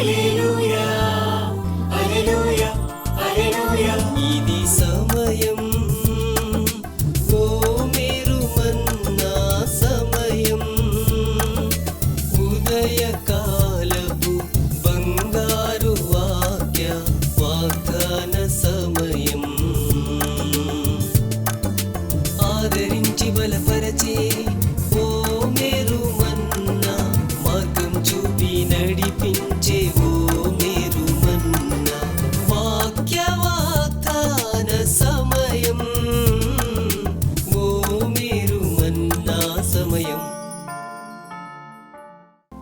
ఇది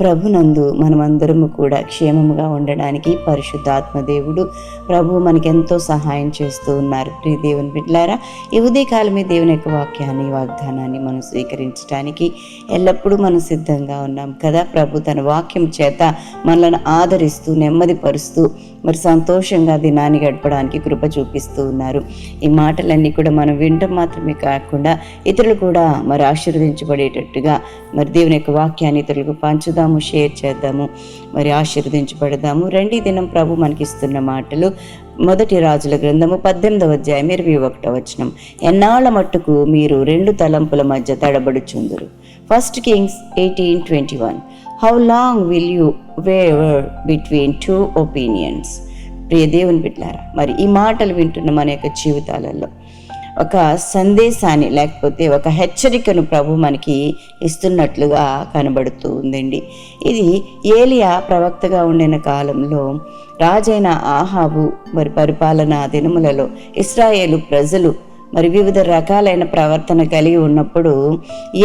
ప్రభునందు మనమందరము కూడా క్షేమముగా ఉండడానికి పరిశుద్ధాత్మ దేవుడు ప్రభు మనకెంతో సహాయం చేస్తూ ఉన్నారు. ప్రియ దేవుని బిడ్లారా ఈ ఉదయకాలమే దేవుని యొక్క వాక్యాన్ని వాగ్దానాన్ని మనం స్వీకరించడానికి ఎల్లప్పుడూ మనం సిద్ధంగా ఉన్నాం కదా. ప్రభు తన వాక్యం చేత మనల్ని ఆదరిస్తూ నెమ్మదిపరుస్తూ మరి సంతోషంగా దినాన్ని గడపడానికి కృప చూపిస్తూ ఉన్నారు. ఈ మాటలన్నీ కూడా మనం వినటం మాత్రమే కాకుండా ఇతరులు కూడా మరి ఆశీర్వదించబడేటట్టుగా మరి దేవుని యొక్క వాక్యాన్ని ఇతరులకు పంచుదాం. పంచుదాము షేర్ చేద్దాము మరి ఆశీర్వదించబడదాము. రెండీ దినం ప్రభు మనకిస్తున్న మాటలు. మొదటి రాజుల గ్రంథము పద్దెనిమిదవ అధ్యాయం ఇరవై ఒకటో వచనం. ఎన్నాళ్ళ మట్టుకు మీరు రెండు తలంపుల మధ్య తడబడుచుందురు? First kings eighteen twenty one how long will you waver between two opinions ప్రియ దేవుని బిడ్డారా మరి ఈ మాటలు వింటున్న మన యొక్క జీవితాలలో. ఒక సందేశాన్ని లేకపోతే ఒక హెచ్చరికను ప్రభు మనకి ఇస్తున్నట్లుగా కనబడుతూ ఉందండి ఇది ఏలియా ప్రవక్తగా ఉండిన కాలంలో రాజైన ఆహాబు మరి పరిపాలనా దినములలో ఇస్రాయేలు ప్రజలు మరి వివిధ రకాలైన ప్రవర్తన కలిగి ఉన్నప్పుడు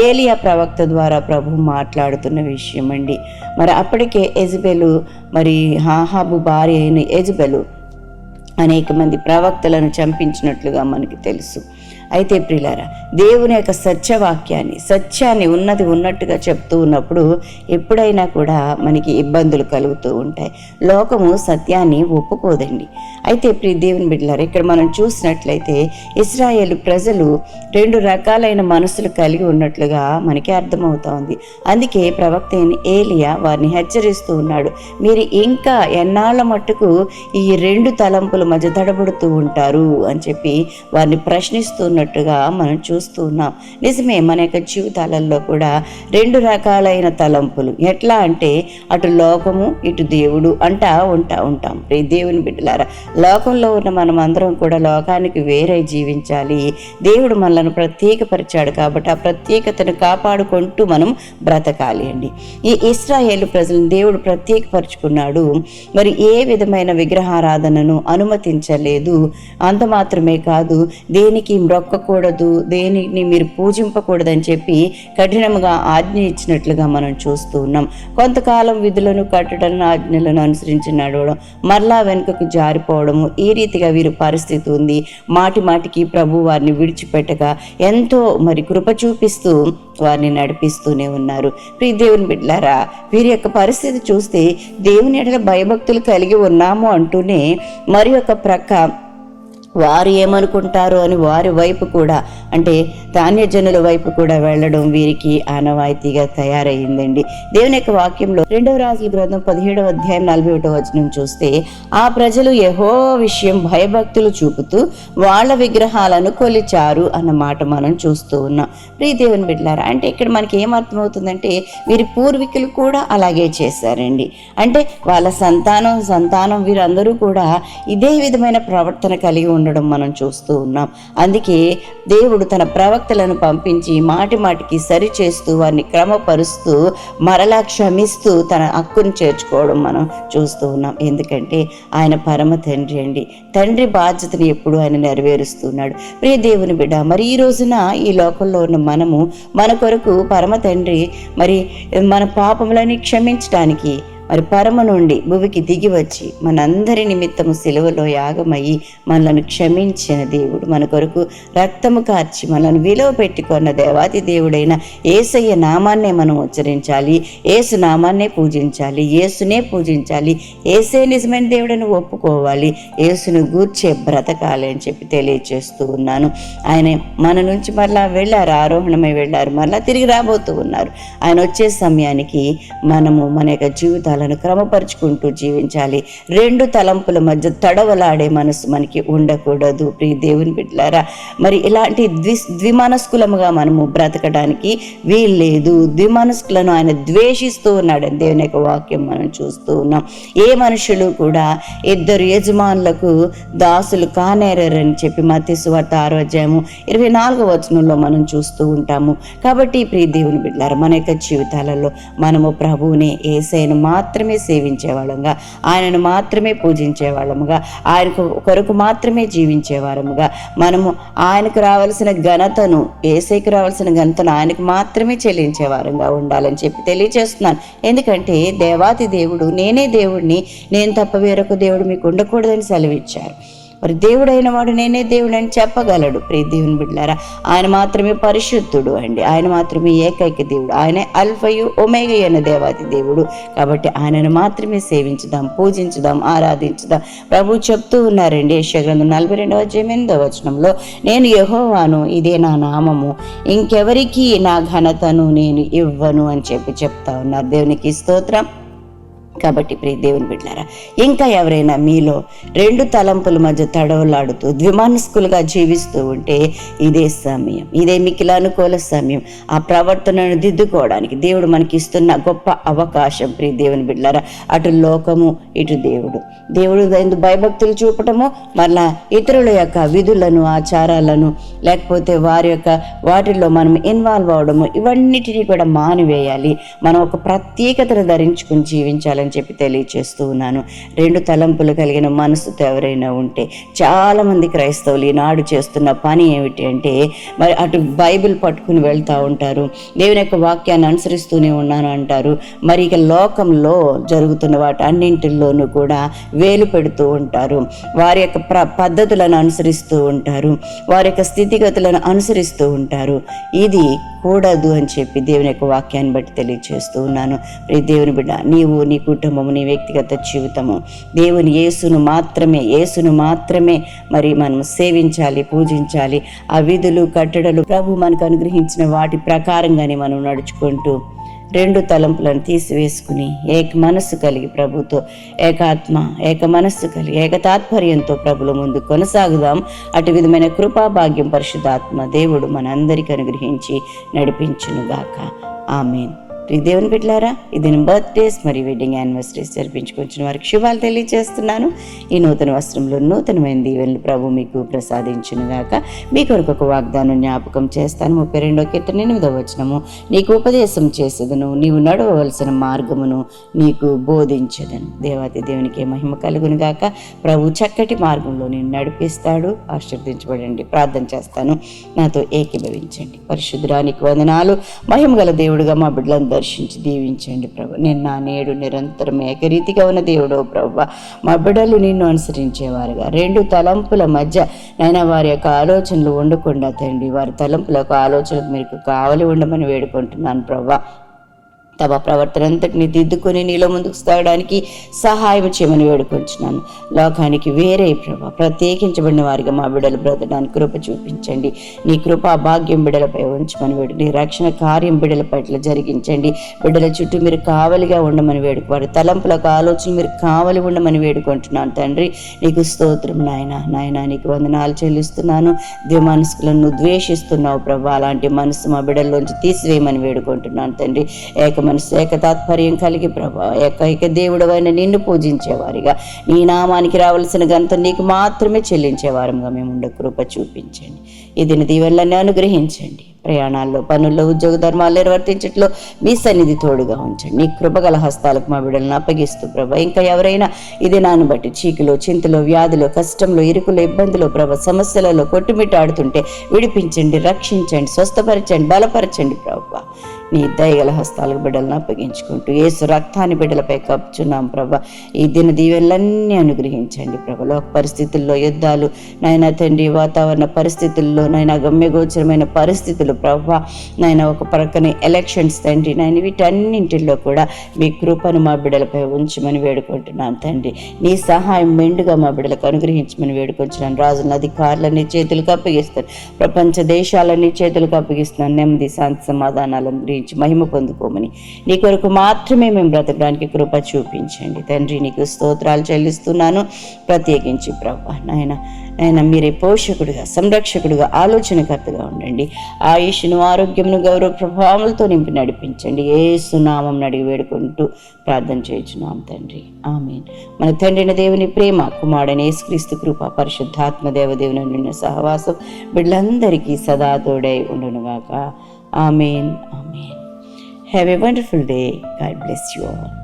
ఏలియా ప్రవక్త ద్వారా ప్రభు మాట్లాడుతున్న విషయం అండి మరి అప్పటికే ఎజబెలు మరి హాహాబు భార్య అయిన ఎజబెలు అనేక మంది ప్రవక్తలను చంపించినట్లుగా మనకి తెలుసు. అయితే ప్రిలారా దేవుని యొక్క సత్యవాక్యాన్ని సత్యాన్ని ఉన్నది ఉన్నట్టుగా చెప్తూ ఉన్నప్పుడు ఎప్పుడైనా కూడా మనకి ఇబ్బందులు కలుగుతూ ఉంటాయి. లోకము సత్యాన్ని ఒప్పుకోదండి. అయితే ప్రి దేవుని బిడ్డలారా ఇక్కడ మనం చూసినట్లయితే ఇస్రాయేల్ ప్రజలు రెండు రకాలైన మనసులు కలిగి ఉన్నట్లుగా మనకి అర్థమవుతోంది అందుకే ప్రవక్త ఏలియా వారిని హెచ్చరిస్తూ ఉన్నాడు మీరు ఇంకా ఎన్నాళ్ళ మట్టుకు ఈ రెండు తలంపుల మధ్య తడబడుతూ ఉంటారు? అని చెప్పి వారిని ప్రశ్నిస్తున్నట్టుగా మనం చూస్తూ ఉన్నాం. నిజమే మన యొక్క జీవితాలలో కూడా రెండు రకాలైన తలంపులు. ఎట్లా అంటే అటు లోకము ఇటు దేవుడు అంటా ఉంటా ఉంటాం. రే దేవుని బిడ్డలారా లోకంలో ఉన్న మనం అందరం కూడా లోకానికి వేరే జీవించాలి. దేవుడు మనల్ని ప్రత్యేకపరిచాడు కాబట్టి ఆ ప్రత్యేకతను కాపాడుకుంటూ మనం బ్రతకాలి అండి. ఈ ఇస్రాయేల్ ప్రజలను దేవుడు ప్రత్యేకపరుచుకున్నాడు. మరి ఏ విధమైన విగ్రహారాధనను అనుమతించలేదు. అంత మాత్రమే కాదు దేనికి మ్రొక్కకూడదు దేనిని మీరు పూజింపకూడదని చెప్పి కఠినంగా ఆజ్ఞ ఇచ్చినట్లుగా మనం చూస్తూ ఉన్నాం. కొంతకాలం విధులను కట్టడం ఆజ్ఞలను అనుసరించి నడవడం మరలా వెనుకకు జారిపోవడము ఈ రీతిగా వీరి పరిస్థితి ఉంది. మాటి మాటికి ప్రభు వారిని విడిచిపెట్టగా ఎంతో మరి కృప చూపిస్తూ వారిని నడిపిస్తూనే ఉన్నారు. ప్రియ దేవుని బిడ్లారా వీరి యొక్క పరిస్థితి చూస్తే దేవుని ఎడల భయభక్తులు కలిగి ఉన్నాము అంటూనే మరి ఒక ప్రక్క వారు ఏమనుకుంటారో అని వారి వైపు కూడా అంటే ధాన్యజనుల వైపు కూడా వెళ్ళడం వీరికి ఆనవాయితీగా తయారైందండి. దేవుని యొక్క వాక్యంలో రెండవ రాజుల గ్రంథం పదిహేడవ అధ్యాయం నలభై ఒకటో వచనం చూస్తే ఆ ప్రజలు యహో విషయం భయభక్తులు చూపుతూ వాళ్ళ విగ్రహాలను కొలిచారు అన్న మాట మనం చూస్తూ ఉన్నాం. ప్రియ దేవుని బిడ్డారా అంటే ఇక్కడ మనకి ఏమర్థమవుతుందంటే వీరి పూర్వీకులు కూడా అలాగే చేశారండి. అంటే వాళ్ళ సంతానం సంతానం వీరందరూ కూడా ఇదే విధమైన ప్రవర్తన కలిగి ఉండడం మనం చూస్తూ ఉన్నాం. అందుకే దేవుడు తన ప్రవక్తలను పంపించి మాటి మాటికి సరి చేస్తూ వారిని క్రమపరుస్తూ మరలా క్షమిస్తూ తన హక్కును చేర్చుకోవడం మనం చూస్తూ ఉన్నాం. ఎందుకంటే ఆయన పరమ తండ్రి అండి. తండ్రి బాధ్యతను ఎప్పుడు ఆయన నెరవేరుస్తున్నాడు. ప్రియ దేవుని బిడ్డ మరి ఈ రోజున ఈ లోకంలో ఉన్న మనము మన కొరకు పరమ తండ్రి మరి మన పాపములని క్షమించడానికి మరి పరమ నుండి భూమికి దిగి వచ్చి మనందరి నిమిత్తము సెలవులో యాగమయ్యి మనలను క్షమించిన దేవుడు. మన కొరకు రక్తము కార్చి మనల్ని విలువ పెట్టుకున్న దేవాది దేవుడైన ఏసయ్య నామాన్నే మనం ఉచ్చరించాలి. ఏసు నామాన్నే పూజించాలి. ఏసునే పూజించాలి. ఏసే నిజమైన దేవుడని ఒప్పుకోవాలి. ఏసును గూర్చే బ్రతకాలి అని చెప్పి తెలియచేస్తూ ఉన్నాను. ఆయన మన నుంచి మరలా వెళ్ళారు. ఆరోహణమై వెళ్ళారు. మరలా తిరిగి రాబోతూ ఉన్నారు. ఆయన వచ్చే సమయానికి మనము మన యొక్క జీవితాలు జీవితాలను క్రమపరుచుకుంటూ జీవించాలి. రెండు తలంపుల మధ్య తడవలాడే మనసు మనకి ఉండకూడదు. ప్రియ దేవుని బిడ్డలారా మరి ఇలాంటి ద్వి ద్విమనస్కులముగా మనము బ్రతకడానికి వీల్లేదు. ద్విమనస్కులను ఆయన ద్వేషిస్తూ ఉన్నాడని దేవుని యొక్క వాక్యం మనం చూస్తూ ఉన్నాం. ఏ మనుషులు కూడా ఇద్దరు యజమానులకు దాసులు కానేరని చెప్పి మత్తి సువార్త ఆరో అధ్యాయము ఇరవై నాలుగో వచనంలో మనం చూస్తూ ఉంటాము. కాబట్టి ప్రియ దేవుని బిడ్డారు మన యొక్క జీవితాలలో మనము ప్రభువుని ఏసైను మాత్రమే సేవించేవాళ్ళంగా. ఆయనను మాత్రమే పూజించే వాళ్ళముగా ఆయనకు కొరకు మాత్రమే జీవించేవారముగా. మనము ఆయనకు రావాల్సిన ఘనతను ఏసైకి రావాల్సిన ఘనతను ఆయనకు మాత్రమే చెల్లించేవారంగా ఉండాలని చెప్పి తెలియజేస్తున్నాను. ఎందుకంటే దేవాతి దేవుడు నేనే దేవుడిని నేను తప్ప వేరొక దేవుడు మీకు ఉండకూడదని సెలవిచ్చారు. మరి దేవుడైన వాడు నేనే దేవుడని చెప్పగలడు. ప్రియ దేవుని బిడ్డారా ఆయన మాత్రమే పరిశుద్ధుడు అండి. ఆయన మాత్రమే ఏకైక దేవుడు. ఆయనే అల్ఫయు ఒమేగ అనే దేవాది దేవుడు. కాబట్టి ఆయనను మాత్రమే సేవించుదాం పూజించుదాం ఆరాధించుదాం. ప్రభు చెప్తూ ఉన్నారండి యశగ్రంథం నలభై రెండవ అధ్యాయం వచనంలో నేను యహోవాను ఇదే నా నామము. ఇంకెవరికి నా ఘనతను నేను ఇవ్వను అని చెప్పి చెప్తా ఉన్నారు. దేవునికి స్తోత్రం. కాబట్టి ప్రియ దేవుని బిడ్డారా ఇంకా ఎవరైనా మీలో రెండు తలంపుల మధ్య తడవలాడుతూ ద్విమానస్కులుగా జీవిస్తూ ఉంటే ఇదే సమయం ఇదే మికిల అనుకూల సమయం. ఆ ప్రవర్తనను దిద్దుకోవడానికి దేవుడు మనకి ఇస్తున్న గొప్ప అవకాశం ప్రియ దేవుని బిడ్డారా. అటు లోకము ఇటు దేవుడు. దేవుడు ఎందు భయభక్తులు చూపటము మళ్ళా ఇతరుల యొక్క విధులను ఆచారాలను లేకపోతే వారి యొక్క వాటిల్లో మనం ఇన్వాల్వ్ అవడము ఇవన్నిటినీ కూడా మానివేయాలి. మనం ఒక ప్రత్యేకతను ధరించుకుని జీవించాలని చెప్పి తెలియచేస్తూ ఉన్నాను. రెండు తలంపులు కలిగిన మనసుతో ఎవరైనా ఉంటే చాలామంది క్రైస్తవులు ఈనాడు చేస్తున్న పని ఏమిటి అంటే మరి అటు బైబిల్ పట్టుకుని వెళ్తూ ఉంటారు. దేవుని యొక్క వాక్యాన్ని అనుసరిస్తూనే ఉన్నాను అంటారు. మరి ఇక లోకంలో జరుగుతున్న వాటి అన్నింటిల్లోనూ కూడా వేలు పెడుతూ ఉంటారు. వారి యొక్క ప్ర పద్ధతులను అనుసరిస్తూ ఉంటారు. వారి యొక్క స్థితిగతులను అనుసరిస్తూ ఉంటారు. ఇది కూడదు అని చెప్పి దేవుని యొక్క వాక్యాన్ని బట్టి తెలియజేస్తూ ఉన్నాను. ప్రియ దేవుని బిడ్డ నీవు నీ కుటుంబము నీ వ్యక్తిగత జీవితము దేవుని యేసును మాత్రమే యేసును మాత్రమే మరి మనం సేవించాలి పూజించాలి. ఆ విధులు కట్టడలు ప్రభు మనకు అనుగ్రహించిన వాటి ప్రకారంగానే మనం నడుచుకుంటూ రెండు తలంపులను తీసివేసుకుని ఏక మనస్సు కలిగి ప్రభుతో ఏకాత్మ ఏక మనస్సు కలిగి ఏక తాత్పర్యంతో ప్రభుల ముందు కొనసాగుదాం. అటు విధమైన కృపా భాగ్యం పరిశుద్ధాత్మ దేవుడు మనందరికీ అనుగ్రహించి నడిపించునుగాక. ఆమెన్. దేవుని బిడ్డలారా ఇది బర్త్డేస్ మరియు వెడ్డింగ్ యానివర్సరీస్ జరిపించుకొచ్చిన వారికి శుభాలు తెలియజేస్తున్నాను. ఈ నూతన వస్త్రంలో నూతనమైన దీవెనలు ప్రభు మీకు ప్రసాదించునుగాక మీ కొరకు ఒక వాగ్దానం జ్ఞాపకం చేస్తాను. ముప్పై రెండో కీర్తన ఎనిమిదో వచనము. నీకు ఉపదేశం చేసేదను నీవు నడవవలసిన మార్గమును నీకు బోధించదను. దేవాతి దేవునికి మహిమ కలుగును గాక. ప్రభు చక్కటి మార్గంలో నేను నడిపిస్తాడు. ఆశీర్దించబడండి ప్రార్థన చేస్తాను. నాతో ఏకీభవించండి. పరిశుద్ధరానికి వందనాలు. మహిమ గల దేవుడుగా మా బిడ్డలను దర్శించి దీవించండి ప్రభు. నిన్న నేడు నిరంతరం ఏకరీతిగా ఉన్న దేవుడు ప్రభు. మా బిడ్డలు నిన్ను అనుసరించేవారుగా. రెండు తలంపుల మధ్య నైనా వారి యొక్క ఆలోచనలు ఉండకుండా తండ్రి వారి తలంపులకు ఆలోచనలకు మీకు కావలి ఉండమని వేడుకుంటున్నాను ప్రభా. తమ ప్రవర్తనంతటిని దిద్దుకొని నీలో ముందుకు సాగడానికి సహాయం చేయమని వేడుకొంచున్నాను. లోకానికి వేరే ప్రభ ప్రత్యేకించబడిన వారిగా మా బిడ్డలు బ్రతడానికి కృప చూపించండి. నీ కృప భాగ్యం బిడ్డలపై ఉంచమని వేడు నీ రక్షణ కార్యం బిడ్డల పట్ల జరిగించండి. బిడ్డల చుట్టూ మీరు కావలిగా ఉండమని వేడుకు వారి తలంపులకు ఆలోచన మీరు కావలి ఉండమని వేడుకుంటున్నాను తండ్రి. నీకు స్తోత్రం నాయన నాయన నీకు వందనాలు చెల్లిస్తున్నాను. ద్విమనస్కులను ద్వేషిస్తున్నావు ప్రభా. అలాంటి మనసు మా బిడ్డల్లోంచి తీసివేయమని వేడుకుంటున్నాను తండ్రి. ఏక మనసు ఏక తాత్పర్యం కలిగి ప్రభా ఏకైక దేవుడు అయిన నిన్ను పూజించేవారిగా. నీ నామానికి రావాల్సిన ఘనత నీకు మాత్రమే చెల్లించేవారంగా మేము ఉండే కృప చూపించండి. ఇది దీవెనలన్నీ అనుగ్రహించండి. ప్రయాణాల్లో పనుల్లో ఉద్యోగ ధర్మాలు నిర్వర్తించట్లో మీ సన్నిధి తోడుగా ఉంచండి. నీ కృపగల హస్తాలకు మా బిడ్డలను అప్పగిస్తూ ప్రభా ఇంకా ఎవరైనా ఇది నాను బట్టి చీకులో చింతలో వ్యాధిలో కష్టంలో ఇరుకులో ఇబ్బందులు ప్రభ సమస్యలలో కొట్టుమిట్టాడుతుంటే విడిపించండి రక్షించండి స్వస్థపరచండి బలపరచండి ప్రభా. నీ దయగల హస్తాలకు బిడ్డలను అప్పగించుకుంటూ ఏసు రక్తాన్ని బిడ్డలపై కప్పుచున్నాం ప్రభా. ఈ దిన దీవెనలన్నీ అనుగ్రహించండి ప్రభా. లోక పరిస్థితుల్లో యుద్ధాలు నాయన తండ్రి వాతావరణ పరిస్థితుల్లో నాయన గమ్యగోచరమైన పరిస్థితులు ప్రభా. నాయన ఒక ప్రక్కన ఎలక్షన్స్ తండ్రి నాయన వీటన్నింటిలో కూడా మీ కృపను మా బిడ్డలపై ఉంచమని వేడుకుంటున్నాను తండ్రి. నీ సహాయం మెండుగా మా బిడ్డలకు అనుగ్రహించమని వేడుకొచ్చున్నాను రాజుల అధికారులని చేతులకు అప్పగిస్తాను ప్రపంచ దేశాలన్నీ చేతులకు అప్పగిస్తున్నాను నెమ్మది శాంతి సమాధానాలను గురించి మహిమ పొందుకోమని. నీ కొరకు మాత్రమే మేము బ్రతకడానికి కృప చూపించండి. తండ్రి నీకు స్తోత్రాలు చెల్లిస్తున్నాను. ప్రత్యేకించి ప్రభా నాయన నాయన మీరే పోషకుడుగా సంరక్షకుడుగా ఆలోచనకర్తగా ఉండండి. ఆయుష్ను ఆరోగ్యమును గౌరవ ప్రభావాలతో నింపి నడిపించండి. ఏ సునామం అడిగి వేడుకుంటూ ప్రార్థన చేయించున్నాం తండ్రి. ఆమె మన తండ్రిన దేవుని ప్రేమ కుమారుడని యేసుక్రీస్తు కృప పరిశుద్ధాత్మ దేవదేవుని నిన్న సహవాసం వీళ్ళందరికీ సదా తోడై ఉండునుగాక. Amen. Amen. Have a wonderful day. God bless you all.